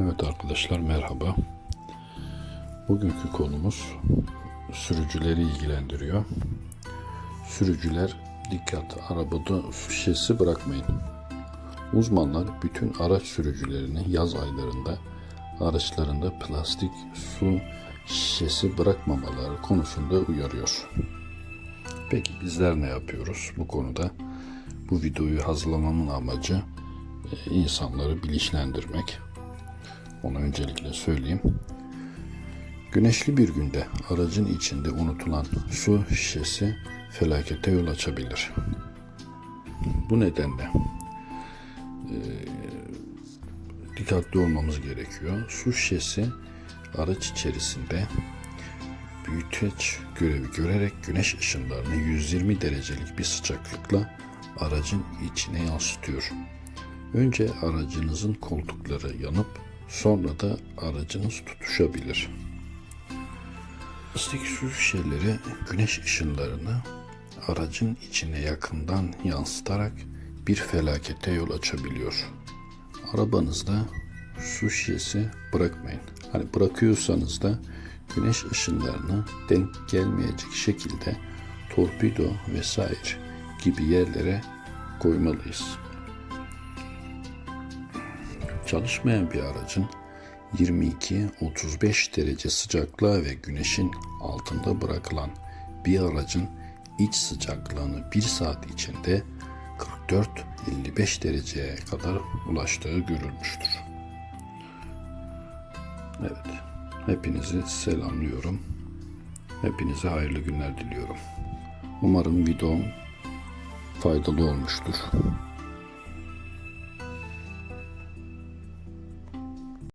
Evet arkadaşlar merhaba. Bugünkü konumuz sürücüleri ilgilendiriyor. Sürücüler dikkat arabada su şişesi bırakmayın. Uzmanlar bütün araç sürücülerini yaz aylarında araçlarında plastik su şişesi bırakmamaları konusunda uyarıyor. Peki bizler ne yapıyoruz bu konuda? Bu videoyu hazırlamamın amacı e, insanları bilinçlendirmek. Onu öncelikle söyleyeyim. Güneşli bir günde aracın içinde unutulan su şişesi felakete yol açabilir. Bu nedenle e, dikkatli olmamız gerekiyor. Su şişesi araç içerisinde büyüteç görevi görerek güneş ışınlarını 120 derecelik bir sıcaklıkla aracın içine yansıtıyor. Önce aracınızın koltukları yanıp sonra da aracınız tutuşabilir. Plastik su şişeleri güneş ışınlarını aracın içine yakından yansıtarak bir felakete yol açabiliyor. Arabanızda su şişesi bırakmayın. Hani bırakıyorsanız da güneş ışınlarını denk gelmeyecek şekilde torpido vesaire gibi yerlere koymalıyız. Çalışmayan bir aracın 22-35 derece sıcaklığa ve güneşin altında bırakılan bir aracın iç sıcaklığını 1 saat içinde 44-55 dereceye kadar ulaştığı görülmüştür. Evet, hepinizi selamlıyorum. Hepinize hayırlı günler diliyorum. Umarım videom faydalı olmuştur.